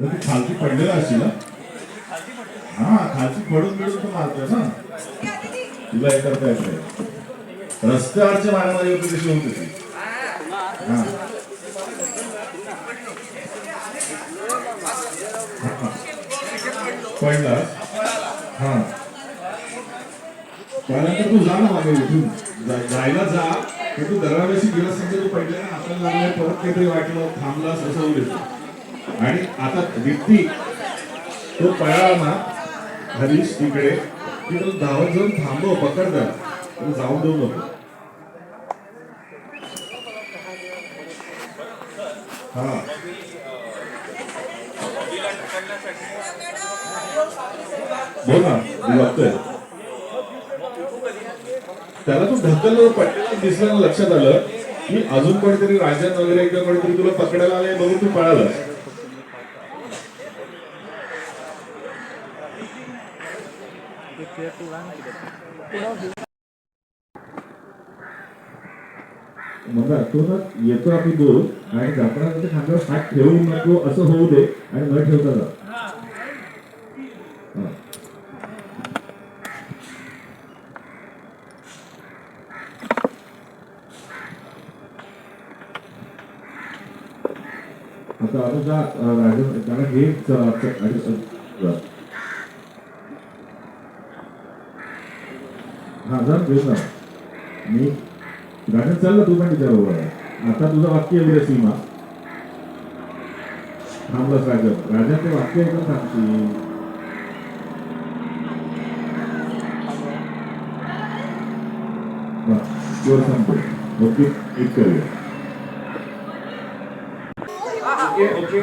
तर ती खालती पडलेला असेल हा खालती पडून मिळून तू मारतोय ना. तुला हे करता येत नाही. रस्त्यावरच्या मारामारी होती कशी होत होती हा. पडला. हा. त्यानंतर तू जा ना मागे उठून. जायला जा. तू दरवाजाशी गेला समजा म्हणजे तू पडला ना. आपल्याला लागलाय परत काहीतरी वाटलं थांबलास असं होईल आणि आता दीप्ती तो पळाला ना हरीश तिकडे की तो धावत जाऊन थांबव पकड त्याला जाऊन देऊ नको. हा. बोल ना मी बघतोय. त्याला तू ढकल पडलेला दिसलं लक्षात आलं की अजून कोणीतरी राजन वगैरे एकदा कोणीतरी तुला पकडायला आले बघून तू पळालं मग तो येतो आपली दोन आणि जाताना तिथे खांद्यावर हात ठेवू नको असं होऊ दे आणि न ठेवता जा. आता आता जा अं, राजन त्याला घे च- च- आणि अं, जा. हा जर घेऊ मी गाणं चाललं तू पण तिच्या बरोबर आता तुझं वाक्य आहे सीमा. थांबलंच राजन राजन ते वाक्य एकदम सांगते जोर सांगतो. मग एक करूया. Okay okay